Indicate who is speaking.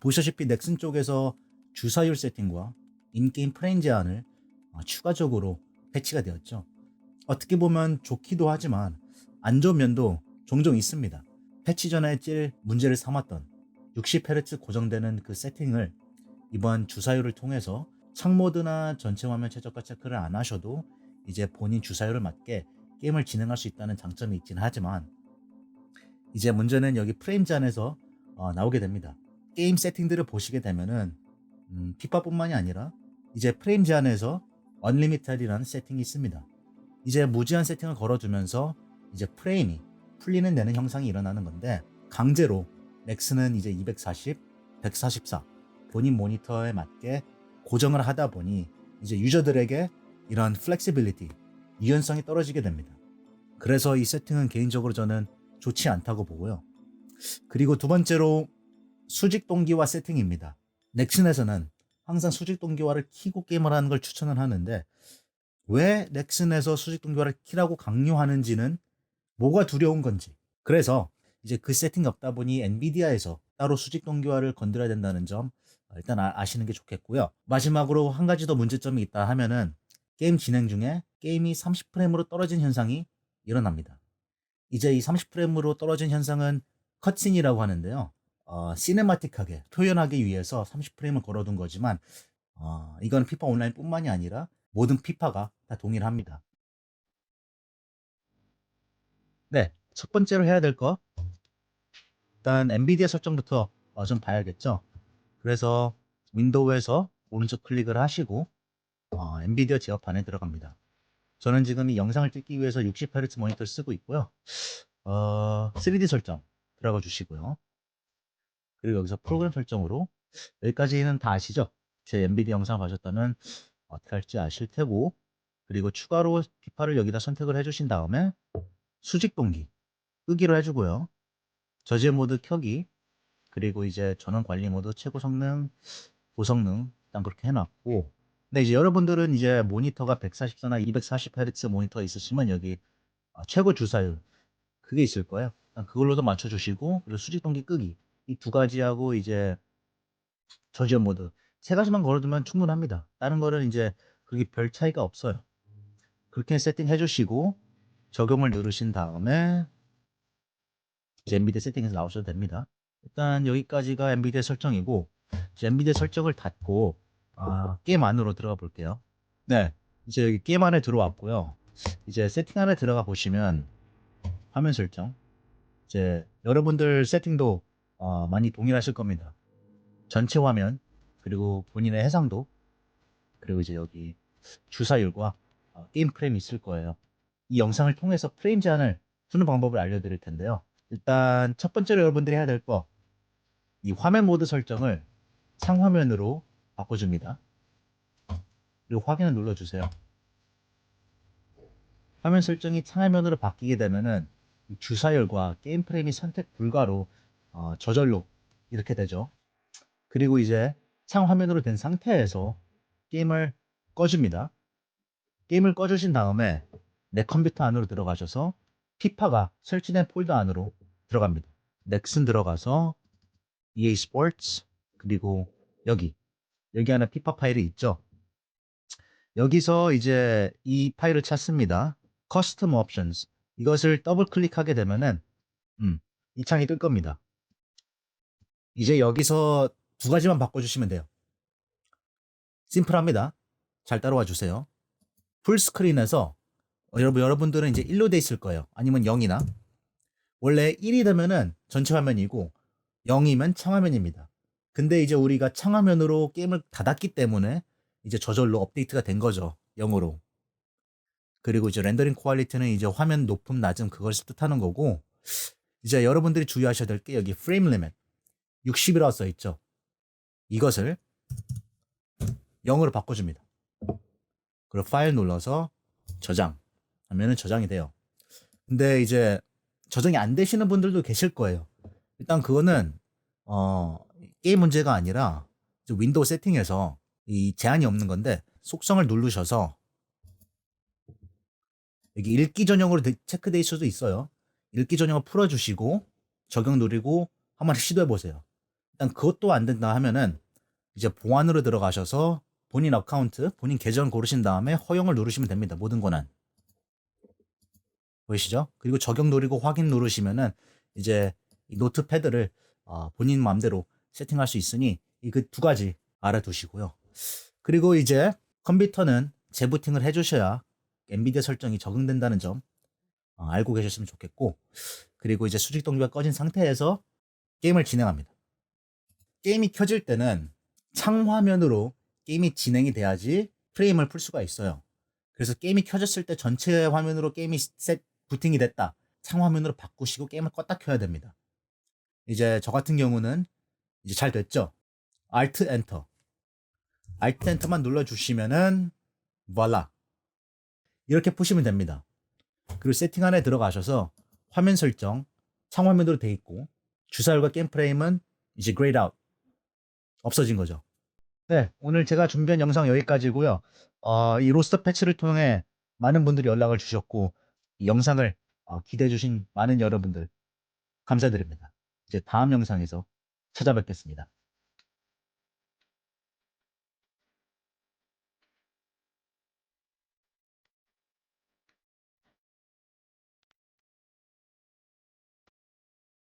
Speaker 1: 보시다시피 넥슨 쪽에서 주사율 세팅과 인게임 프레임 제한을 어, 추가적으로 패치가 되었죠. 어떻게 보면 좋기도 하지만 안 좋은 면도 종종 있습니다. 패치 전에 찔 문제를 삼았던 60Hz 고정되는 그 세팅을 이번 주사율을 통해서 창모드나 전체 화면 최저가 체크를 안 하셔도 이제 본인 주사율을 맞게 게임을 진행할 수 있다는 장점이 있긴 하지만 이제 문제는 여기 프레임 제한에서 어, 나오게 됩니다. 게임 세팅들을 보시게 되면은 음, 피파뿐만이 아니라 이제 프레임 제한에서 언리미티드라는 세팅이 있습니다. 이제 무제한 세팅을 걸어두면서 이제 프레임이 풀리는 되는 형상이 일어나는 건데 강제로 넥슨은 이제 240, 144 본인 모니터에 맞게 고정을 하다 보니 이제 유저들에게 이런 플렉시빌리티, 유연성이 떨어지게 됩니다. 그래서 이 세팅은 개인적으로 저는 좋지 않다고 보고요. 그리고 두 번째로 수직 동기화 세팅입니다. 넥슨에서는 항상 수직 동기화를 키고 게임을 하는 걸 추천을 하는데 왜 넥슨에서 수직 동기화를 키라고 강요하는지는 뭐가 두려운 건지. 그래서 이제 그 세팅이 없다 보니 엔비디아에서 따로 수직 동기화를 건드려야 된다는 점 어, 일단 아, 시는게 좋겠고요. 마지막으로 한 가지 더 문제점이 있다 하면은 게임 진행 중에 게임이 30프레임으로 떨어진 현상이 일어납니다. 이제 이 30프레임으로 떨어진 현상은 컷신이라고 하는데요. 어, 시네마틱하게 표현하기 위해서 30프레임을 걸어둔 거지만 어, 이건 피파 온라인뿐만이 아니라 모든 피파가 다 동일합니다. 네, 첫 번째로 해야 될 거 일단 엔비디아 설정부터 어, 좀 봐야겠죠. 그래서 윈도우에서 오른쪽 클릭을 하시고 어, 엔비디아 제어판에 들어갑니다. 저는 지금 이 영상을 찍기 위해서 60Hz 모니터를 쓰고 있고요. 어, 3D 설정 들어가 주시고요. 그리고 여기서 프로그램 설정으로 여기까지는 다 아시죠? 제 엔비디아 영상 봐셨다면 어떻게 할지 아실 테고 그리고 추가로 피파를 여기다 선택을 해주신 다음에 수직 동기 끄기로 해주고요. 저지의 모드 켜기 그리고 이제 전원 관리 모드 최고 성능 고성능 일단 그렇게 해놨고 근데 이제 여러분들은 이제 모니터가 144나 240Hz 모니터 있으시면 여기 어, 최고 주사율 그게 있을 거예요. 그걸로도 맞춰주시고 그리고 수직 동기 끄기 이 두 가지하고 이제 저지연 모드 세 가지만 걸어두면 충분합니다. 다른 거는 이제 그게 별 차이가 없어요. 그렇게 세팅해 주시고 적용을 누르신 다음에 이제 엔비디아 세팅에서 나오셔도 됩니다. 일단 여기까지가 엔비디아 설정이고 이제 엔비디아 설정을 닫고 아, 게임 안으로 들어가 볼게요. 네, 이제 여기 게임 안에 들어왔고요. 이제 세팅 안에 들어가 보시면 화면 설정 이제 여러분들 세팅도 어, 많이 동일하실 겁니다. 전체 화면 그리고 본인의 해상도 그리고 이제 여기 주사율과 어, 게임 프레임이 있을 거예요. 이 영상을 통해서 프레임 제한을 푸는 방법을 알려드릴 텐데요. 일단 첫 번째로 여러분들이 해야 될 거 이 화면 모드 설정을 상화면으로 바꿔줍니다. 그리고 확인을 눌러주세요. 화면 설정이 상화면으로 바뀌게 되면은 이 주사율과 게임 프레임이 선택 불가로 어, 저절로 이렇게 되죠. 그리고 이제 상화면으로 된 상태에서 게임을 꺼줍니다. 게임을 꺼주신 다음에 내 컴퓨터 안으로 들어가셔서 피파가 설치된 폴더 안으로 들어갑니다. 넥슨 들어가서 EA 스포츠 그리고 여기 여기 하나 피파 파일이 있죠. 여기서 이제 이 파일을 찾습니다. 커스텀 옵션스 이것을 더블 클릭하게 되면은 음, 이 창이 뜰 겁니다. 이제 여기서 두 가지만 바꿔주시면 돼요. 심플합니다. 잘 따라와 주세요. 풀 스크린에서 어, 여러분 여러분들은 이제 1로 돼 있을 거예요. 아니면 0이나 원래 1이 되면은 전체 화면이고 0이면 창화면입니다. 근데 이제 우리가 창화면으로 게임을 닫았기 때문에 이제 저절로 업데이트가 된 거죠. 0으로. 그리고 이제 렌더링 퀄리티는 이제 화면 높음 낮음 그걸 뜻하는 거고 이제 여러분들이 주의하셔야 될 게 여기 프레임 리밋 60이라고 써 있죠. 이것을 0으로 바꿔줍니다. 그리고 파일 눌러서 저장 하면은 저장이 돼요. 근데 이제 저장이 안 되시는 분들도 계실 거예요. 일단 그거는 어 게임 문제가 아니라 윈도우 세팅에서 이 제한이 없는 건데 속성을 누르셔서 여기 읽기 전용으로 데- 체크돼 있을 수도 있어요. 읽기 전용을 풀어주시고 적용 누르고 한번 시도해 보세요. 일단 그것도 안 된다 하면은 이제 보안으로 들어가셔서 본인 어카운트, 본인 계정 고르신 다음에 허용을 누르시면 됩니다. 모든 권한. 보이시죠? 그리고 적용 누르고 확인 누르시면은 이제 이 노트패드를 어, 본인 마음대로 세팅할 수 있으니 이 그 두 가지 알아두시고요. 그리고 이제 컴퓨터는 재부팅을 해주셔야 엔비디아 설정이 적용된다는 점 어, 알고 계셨으면 좋겠고 그리고 이제 수직 동기가 꺼진 상태에서 게임을 진행합니다. 게임이 켜질 때는 창화면으로 게임이 진행이 돼야지 프레임을 풀 수가 있어요. 그래서 게임이 켜졌을 때 전체 화면으로 게임이 셋 부팅이 됐다. 창화면으로 바꾸시고 게임을 껐다 켜야 됩니다. 이제 저 같은 경우는 이제 잘 됐죠. Alt Enter. Alt Enter만 눌러주시면은 voila 이렇게 푸시면 됩니다. 그리고 세팅 안에 들어가셔서 화면 설정 창화면으로 돼 있고 주사율과 게임 프레임은 이제 grayed out 없어진 거죠. 네, 오늘 제가 준비한 영상 여기까지고요. 어, 이 로스터 패치를 통해 많은 분들이 연락을 주셨고 이 영상을 어, 기대해 주신 많은 여러분들 감사드립니다. 이제 다음 영상에서 찾아뵙겠습니다.